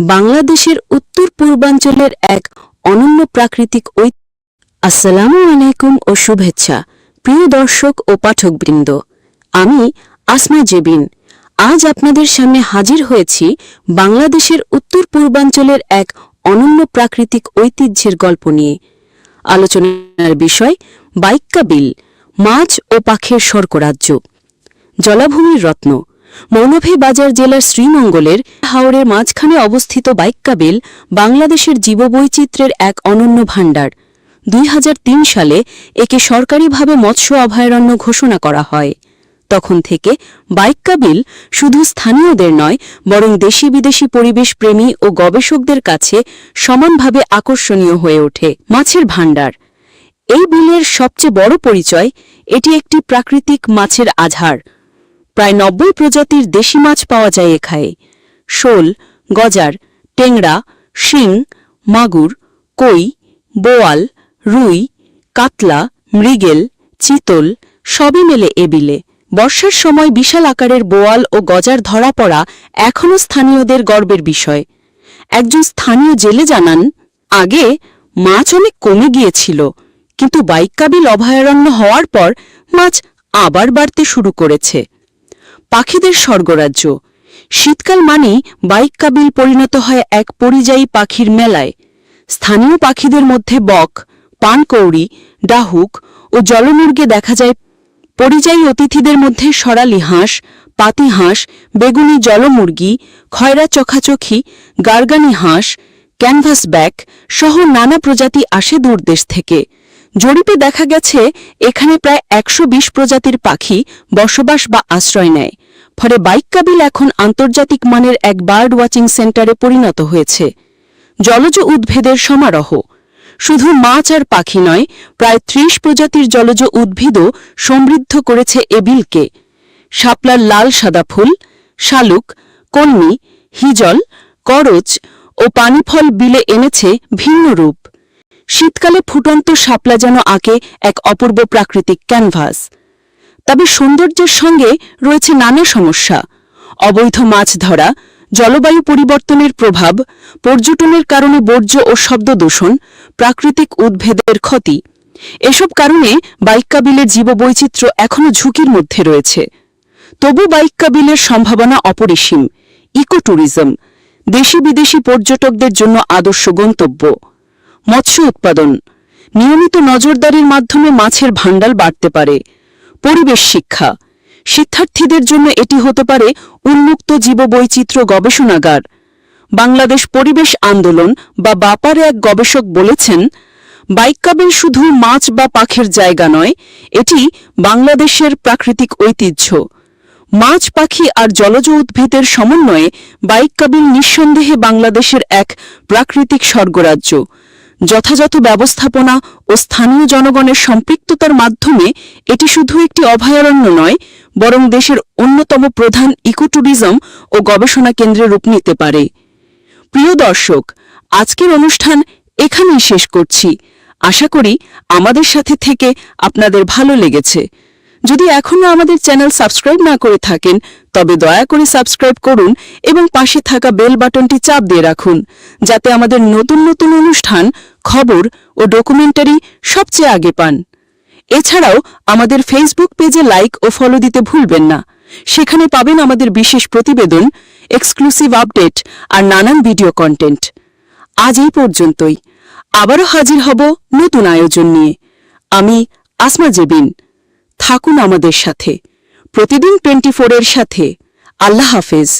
বাংলাদেশের উত্তর পূর্বাঞ্চলের এক অনন্য প্রাকৃতিক ঐ আসসালামু আলাইকুম ও শুভেচ্ছা, প্রিয় দর্শক ও পাঠকবৃন্দ। আমি আসমা জেবিন। আজ আপনাদের সামনে হাজির হয়েছি বাংলাদেশের উত্তর পূর্বাঞ্চলের এক অনন্য প্রাকৃতিক ঐতিহ্যের গল্প নিয়ে। আলোচনার বিষয়, বাইক্কা বিল, মাছ ও পাখের স্বর্গরাজ্য জলাভূমির রত্ন মৌলভীবাজার জেলার শ্রীমঙ্গলের হাওড়ের মাঝখানে অবস্থিত বাইক্কাবিল বাংলাদেশের জীববৈচিত্র্যের এক অনন্য ভাণ্ডার। দুই হাজার তিন সালে একে সরকারিভাবে মৎস্য অভয়ারণ্য ঘোষণা করা হয়। তখন থেকে বাইক্কাবিল শুধু স্থানীয়দের নয়, বরং দেশি বিদেশি পরিবেশ প্রেমী ও গবেষকদের কাছে সমানভাবে আকর্ষণীয় হয়ে ওঠে মাছের ভাণ্ডার। এই বিলের সবচেয়ে বড় পরিচয়, এটি একটি প্রাকৃতিক মাছের আধার প্রায় নব্বই প্রজাতির দেশি মাছ পাওয়া যায় এখায়ে শোল, গজার, টেংরা, শিং, মাগুর, কই, বোয়াল, রুই, কাতলা, মৃগেল, চিতল সবই মেলে এ বিলে। বর্ষার সময় বিশাল আকারের বোয়াল ও গজার ধরা পড়া এখনও স্থানীয়দের গর্বের বিষয়। একজন স্থানীয় জেলে জানান, আগে মাছ অনেক কমে গিয়েছিল, কিন্তু বাইকাবিল অভয়ারণ্য হওয়ার পর মাছ আবার বাড়তে শুরু করেছে। পাখিদের স্বর্গরাজ্য। শীতকাল মানেই বাইক্কাবিল পরিণত হয় এক পরিযায়ী পাখির মেলায়। স্থানীয় পাখিদের মধ্যে বক, পানকৌড়ি, ডাহুক ও জলমুর্গে দেখা যায় পরিযায়ী অতিথিদের মধ্যে সরালি হাঁস, পাতি হাঁস, বেগুনি জলমুরগি, খয়রা চোখাচোখি, গার্গানি হাঁস, ক্যানভাস ব্যাক সহ নানা প্রজাতি আসে দূরদেশ থেকে। জরিপে দেখা গেছে, এখানে প্রায় একশো বিশ প্রজাতির পাখি বসবাস বা আশ্রয় নেয়। ফলে বাইক্কাবিল এখন আন্তর্জাতিক মানের এক বার্ড ওয়াচিং সেন্টারে পরিণত হয়েছে। জলজ উদ্ভিদের সমারোহ। শুধু মাছ আর পাখি নয়, প্রায় ত্রিশ প্রজাতির জলজ উদ্ভিদও সমৃদ্ধ করেছে এ বিলকে শাপলার লাল সাদা ফুল, শালুক, কলমি, হিজল, করচ ও পানিফল বিলে এনেছে ভিন্ন রূপ। শীতকালে ফুটন্ত শাপলা যেন আঁকে এক অপূর্ব প্রাকৃতিক ক্যানভাস। তবে সৌন্দর্যের সঙ্গে রয়েছে নানা সমস্যা। অবৈধ মাছ ধরা, জলবায়ু পরিবর্তনের প্রভাব, পর্যটনের কারণে বর্জ্য ও শব্দ দূষণ, প্রাকৃতিক উদ্ভেদের ক্ষতি। এসব কারণে বাইক্কাবিলের জীববৈচিত্র্য এখনও ঝুঁকির মধ্যে রয়েছে। তবু বাইক্কাবিলের সম্ভাবনা অপরিসীম। ইকো ট্যুরিজম দেশি বিদেশি পর্যটকদের জন্য আদর্শ গন্তব্য। মৎস্য উৎপাদন, নিয়মিত নজরদারির মাধ্যমে মাছের ভাণ্ডাল বাড়তে পারে। পরিবেশ শিক্ষা। শিক্ষার্থীদের জন্য এটি হতে পারে উন্মুক্ত জীববৈচিত্র্য গবেষণাগার। বাংলাদেশ পরিবেশ আন্দোলন বা বাপারে এক গবেষক বলেছেন, বাইকাবিল শুধু মাছ বা পাখের জায়গা নয়, এটি বাংলাদেশের প্রাকৃতিক ঐতিহ্য। মাছ, পাখি আর জলজ উদ্ভিদের সমন্বয়ে বাইকাবিল নিঃসন্দেহে বাংলাদেশের এক প্রাকৃতিক স্বর্গরাজ্য। যথাযথ ব্যবস্থাপনা ও স্থানীয় জনগণের সম্পৃক্ততার মাধ্যমে এটি শুধু একটি অভয়ারণ্য নয়, বরং দেশের অন্যতম প্রধান ইকোট্যুরিজম ও গবেষণা কেন্দ্রে রূপ নিতে পারে। প্রিয় দর্শক, আজকের অনুষ্ঠান এখানেই শেষ করছি। আশা করি আমাদের সাথে থেকে আপনাদের ভালো লেগেছে। যদি এখনও আমাদের চ্যানেল সাবস্ক্রাইব না করে থাকেন, তবে দয়া করে সাবস্ক্রাইব করুন এবং পাশে থাকা বেল বাটনটি চাপ দিয়ে রাখুন, যাতে আমাদের নতুন নতুন অনুষ্ঠান খবর ও ডকুমেন্টারি সবচেয়ে আগে পান। এছাড়াও আমাদের ফেসবুক পেজে লাইক ও ফলো দিতে ভুলবেন না। সেখানে পাবেন আমাদের বিশেষ প্রতিবেদন এক্সক্লুসিভ আপডেট আর নানান ভিডিও কন্টেন্ট আজ এই পর্যন্তই। আবারও হাজির হব নতুন আয়োজন নিয়ে। আমি আসমা জেবিন। থাকুন আমাদের সাথে। প্রতিদিন টোয়েন্টি ফোরের সাথে। আল্লাহ হাফেজ।